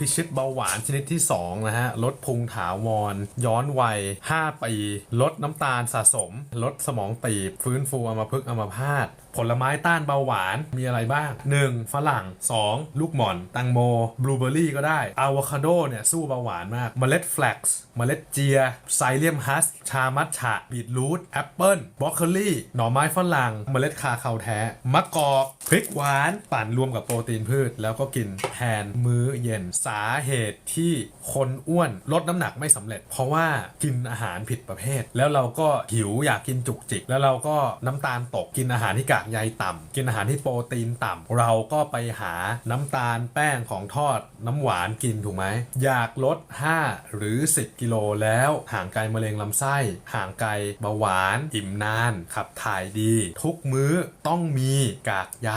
พิชิตเบาหวานชนิดที่ 2 นะฮะ ลดพุงถาวร ย้อนวัย 5 ปี ลดน้ำตาลสะสม ลดสมองตีบ ฟื้นฟูอัมพฤกษ์อัมพาต ผลไม้ต้านเบาหวานมีอะไรบ้าง 1. ฝรั่ง 2. ลูกหม่อน ตังโม บลูเบอร์รี่ก็ได้อะโวคาโดเนี่ยสู้เบาหวานมากเมล็ดแฟลกซ์เมล็ดเจีย ไซเลียมฮัส ชามัทฉะบีทรูทแอปเปิลบรอกโคลีหน่อไม้ฝรั่ง เมล็ดคาคาวแท้ มะกอกพริกหวาน ปั่นรวมกับโปรตีนพืช แล้วก็กินแทนมื้อเย็น สาเหตุที่คนอ้วนลดน้ำหนักไม่สำเร็จ เพราะว่ากินอาหารผิดประเภท แล้วเราก็หิวอยากกินจุกจิก แล้วเราก็น้ำตาลตกกินอาหารที่กากใยต่ำกินอาหารที่โปรตีนต่ำเราก็ไปหาน้ำตาลแป้งของทอดน้ำหวานกินถูกไหม อยากลด 5 หรือ 10 กิโลแล้วห่างไกลมะเร็งลำไส้ ห่างไกลเบาหวาน อิ่มนาน ขับถ่ายดี ทุกมื้อต้องมีกากใย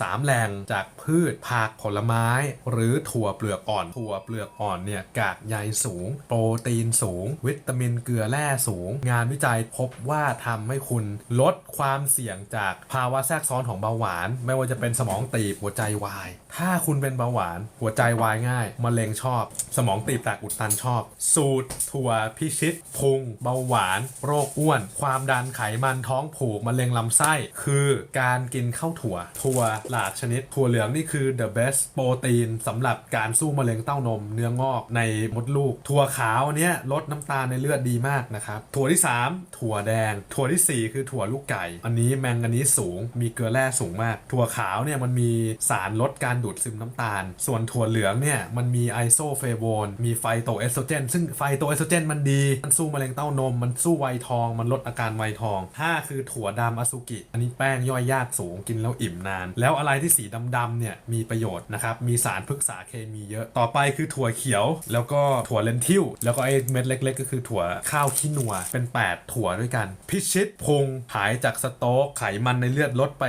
สามแหล่งจากพืชผักผลไม้ หรือถั่วเปลือกอ่อนถั่วเปลือกอ่อนเนี่ยกากใยสูง โปรตีนสูง วิตามินเกลือแร่สูง งานวิจัยพบว่าทำให้คุณลดความเสี่ยงจากภาาวะแทรกซ้อนของเบาหวาน ไม่ว่าจะเป็นสมองตีบหัวใจวาย ถ้าคุณเป็นเบาหวาน หัวใจวายง่ายมะเร็งชอบ สมองตีบแตกอุดตันชอบ สูตรถั่วพิชิตพุงเบาหวาน โรคอ้วน ความดันไขมันท้องผูกมะเร็งลำไส้ คือการกินข้าวถั่ว ถั่วหลากชนิด ถั่วเหลืองนี่คือ the best โปรตีนสำหรับการสู้มะเร็งเต้านม เนื้องอกในมดลูก ถั่วขาวเนี้ยลดน้ำตาลในเลือดดีมากนะครับถั่วที่ 3 ถั่วแดง ถั่วทีสี่4 คือถั่วลูกไก่ อันนี้แมงกานีสสูง มีเกลือแร่สูงมาก ถั่วขาวเนี่ยมันมีสารลดการดูดซึมน้ำตาล ส่วนถั่วเหลืองเนี่ยมันมีไอโซเฟโวนมีไฟโตเอสโตรเจนซึ่งไฟโตเอสโตรเจนมันดี มันสู้มะเร็งเต้านม มันสู้ไวทอง มันลดอาการไวทอง 5 คือถั่วดำอสุกิ อันนี้แป้งย่อยยากสูงกินแล้วอิ่มนาน แล้วอะไรที่สีดำๆเนี่ยมีประโยชน์นะครับ มีสารพฤกษาเคมีเยอะ ต่อไปคือถั่วเขียว แล้วก็ถั่วเลนทิลแล้วก็ไอ้เม็ดเล็ก ๆ ก็คือถั่วข้าวขี้นัว เป็น 8 ถั่วด้วยกัน พิชิตพุงหายจากสโต๊กไขมันในเลือดลดไป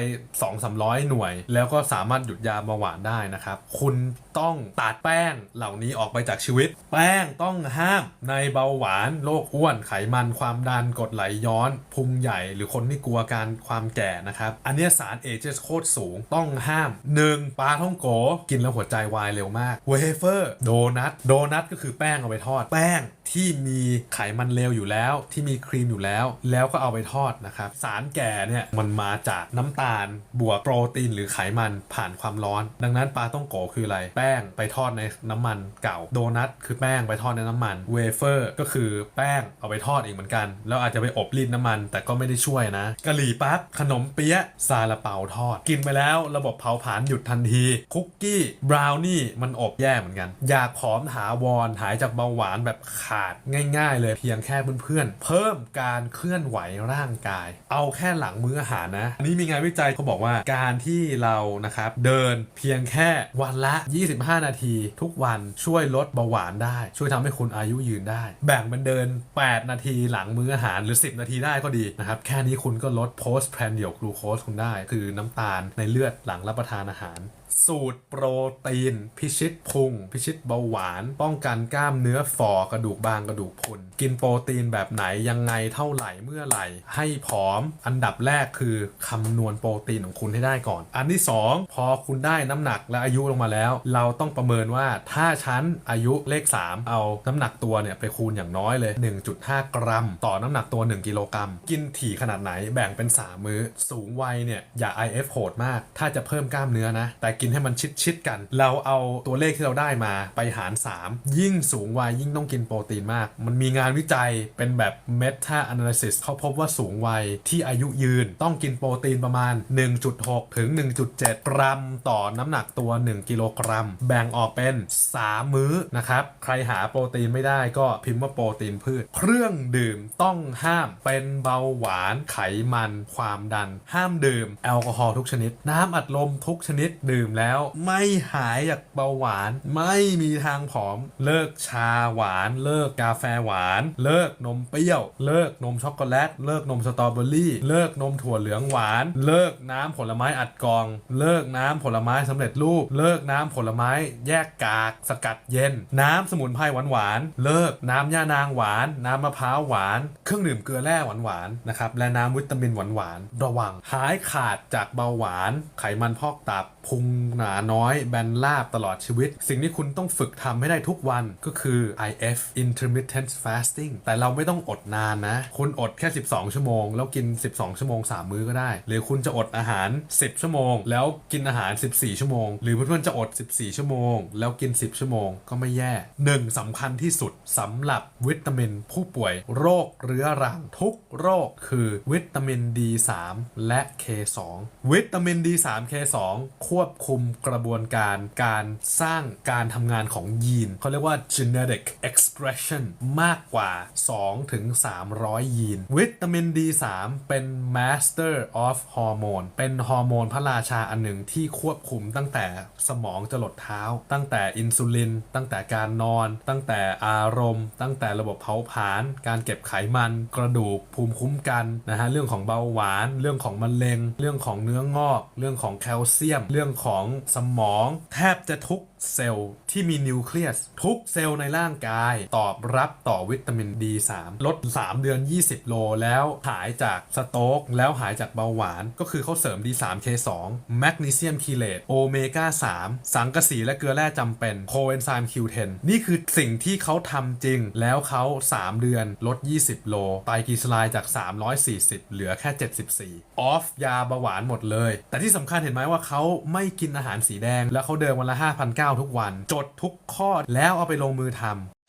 2-300 หน่วย แล้วก็สามารถหยุดยาเบาหวานได้นะครับ คุณต้องตัดแป้งเหล่านี้ออกไปจากชีวิต แป้งต้องห้ามในเบาหวานโรคอ้วนไขมันความดันกรดไหลย้อนพุงใหญ่ หรือคนที่กลัวการความแก่นะครับ อันนี้สารเอเจสโคตรสูงต้องห้าม 1. ปลาท่องโกกินแล้วหัวใจวายเร็วมากเวเฟอร์โดนัทโดนัทก็คือแป้งเอาไปทอด แป้งที่มีไขมันเลวอยู่แล้ว ที่มีครีมอยู่แล้ว แล้วก็เอาไปทอดนะครับสารแก่เนี่ยมันมาจากน้ำตาล บวกโปรตีนหรือไขมันผ่านความร้อน ดังนั้นปลาต้องโกคืออะไร แป้งไปทอดในน้ำมันเก่า โดนัทคือแป้งไปทอดในน้ำมัน เวเฟอร์ก็คือแป้งเอาไปทอดอีกเหมือนกัน แล้วอาจจะไปอบรีดน้ำมัน แต่ก็ไม่ได้ช่วยนะกะหรี่ปั๊บขนมเปี๊ยะซาลาเปาทอด กินไปแล้วระบบเผาผลาญหยุดทันทีคุกกี้บราวนี่มันอบแย่เหมือนกัน อยากผอมถาวรหายจากเบาหวานแบบขาดง่าย ๆ เลยเพียงแค่เพื่อนๆเพิ่มการเคลื่อนไหวร่างกาย เอาแค่หลังมื้ออาหารนะนี้มีงานวิจัยเขาบอกว่าการที่เรานะครับเดินเพียงแค่วันละ 25 นาทีทุกวันช่วยลดเบาหวานได้ ช่วยทำให้คุณอายุยืนได้ แบ่งมันเดิน 8 นาทีหลังมื้ออาหารหรือ 10 นาทีได้ก็ดีนะครับ แค่นี้คุณก็ลด post prandial glucose คุณได้ คือน้ำตาลในเลือดหลังรับประทานอาหาร สูตรโปรตีน พิชิตพุง พิชิตเบาหวาน ป้องกันกล้ามเนื้อฝ่อกระดูกบางกระดูกพุน กินโปรตีนแบบไหนยังไงเท่าไหร่เมื่อไหร่ ให้ผอม อันดับแรกคือคำนวณโปรตีนของคุณให้ได้ก่อน อันที่ 2 พอคุณได้น้ำหนักและอายุลงมาแล้ว เราต้องประเมินว่าถ้าฉันอายุเลข 3 เอาน้ำหนักตัวเนี่ยไปคูณอย่างน้อยเลย 1.5 กรัม ต่อน้ำหนักตัว 1 กิโลกรัม กินถี่ขนาดไหนแบ่งเป็น 3 มื้อ สูงวัยเนี่ยอย่า IF โหดมาก ถ้าจะเพิ่มกล้ามเนื้อนะแต่กินให้มันชิดๆกัน เราเอาตัวเลขที่เราได้มาไปหาร 3 ยิ่งสูงวัยยิ่งต้องกินโปรตีนมาก มันมีงานวิจัยเป็นแบบ meta analysis เขาพบว่าสูงวัยที่อายุยืนต้องกินโปรตีนประมาณ 1.6 ถึง 1.7 กรัม ต่อน้ำหนักตัว 1 กิโลกรัม แบ่งออกเป็น 3 มื้อนะครับ ใครหาโปรตีนไม่ได้ก็พิมพ์ว่าโปรตีนพืช เครื่องดื่มต้องห้ามเป็นเบาหวานไขมัน ความดัน ห้ามดื่ม แอลกอฮอล์ทุกชนิด น้ำอัดลมทุกชนิดดื่มแล้ว ไม่หายจากเบาหวาน ไม่มีทางผอม เลิกชาหวาน เลิกกาแฟหวาน เลิกนมเปรี้ยว เลิกนมช็อกโกแลต เลิกนมสตรอเบอรี่ เลิกนมถั่วเหลืองหวาน เลิกน้ำผลไม้อัดกอง เลิกน้ำผลไม้สำเร็จรูป เลิกน้ำผลไม้แยกกาก สกัดเย็น น้ำสมุนไพรหวานหวานๆเลิกน้ำย่านางหวาน น้ำมะพร้าวหวาน เครื่องดื่มเกลือแร่หวานหวานๆนะครับ และน้ำวิตามินหวานหวานๆระวัง หายขาดจากเบาหวาน ไขมันพอกตับพุงหนาน้อยแบนราบตลอดชีวิต สิ่งที่คุณต้องฝึกทำให้ได้ทุกวันก็คือ IF intermittent fasting แต่เราไม่ต้องอดนานนะ คุณอดแค่ 12 ชั่วโมง แล้วกิน 12 ชั่วโมง 3 มื้อก็ได้ หรือคุณจะอดอาหาร 10 ชั่วโมง แล้วกินอาหาร 14 ชั่วโมง หรือเพื่อนๆจะอด 14 ชั่วโมง แล้วกิน 10 ชั่วโมง ก็ไม่แย่หนึ่งสำคัญที่สุดสำหรับวิตามินผู้ป่วยโรคเรื้อรังทุกโรคคือวิตามิน D3 และ K2 วิตามิน D3 K2 ควบคุมกระบวนการการสร้างการทำงานของยีนเขาเรียกว่า genetic expression มากกว่า2ถึง300 ยีน วิตามิน D3 เป็น master of hormone เป็นฮอร์โมนพระราชาอันหนึ่งที่ควบคุมตั้งแต่สมองจรดเท้า ตั้งแต่อินซูลิน ตั้งแต่การนอน ตั้งแต่อารมณ์ ตั้งแต่ระบบเผาผลาญการเก็บไขมัน กระดูกภูมิคุ้มกันนะฮะเรื่องของเบาหวาน เรื่องของมะเร็ง เรื่องของเนื้องอก เรื่องของแคลเซียม เรื่องของสมองแทบจะทุกเซลล์ที่มีนิวเคลียสทุกเซลล์ในร่างกาย ตอบรับต่อวิตามิน D3 ลด 3 เดือน 20 โล แล้วหายจากสโตรกแล้วหายจากเบาหวาน ก็คือเขาเสริม D3 K2 แมกนีเซียมคีเลตโอเมก้า 3 สังกะสีและเกลือแร่จำเป็นโคเอนไซม์ Q10 นี่คือสิ่งที่เขาทำจริง แล้วเขา 3 เดือนลด 20 โลไตรกลีเซอไรด์จาก 340 เหลือแค่ 74 ออฟยาเบาหวานหมดเลย แต่ที่สำคัญเห็นไหมว่าเขาไม่กินินอาหารสีแดง แล้วเขาเดินวันละ5,900ทุกวัน จดทุกข้อแล้วเอาไปลงมือทำ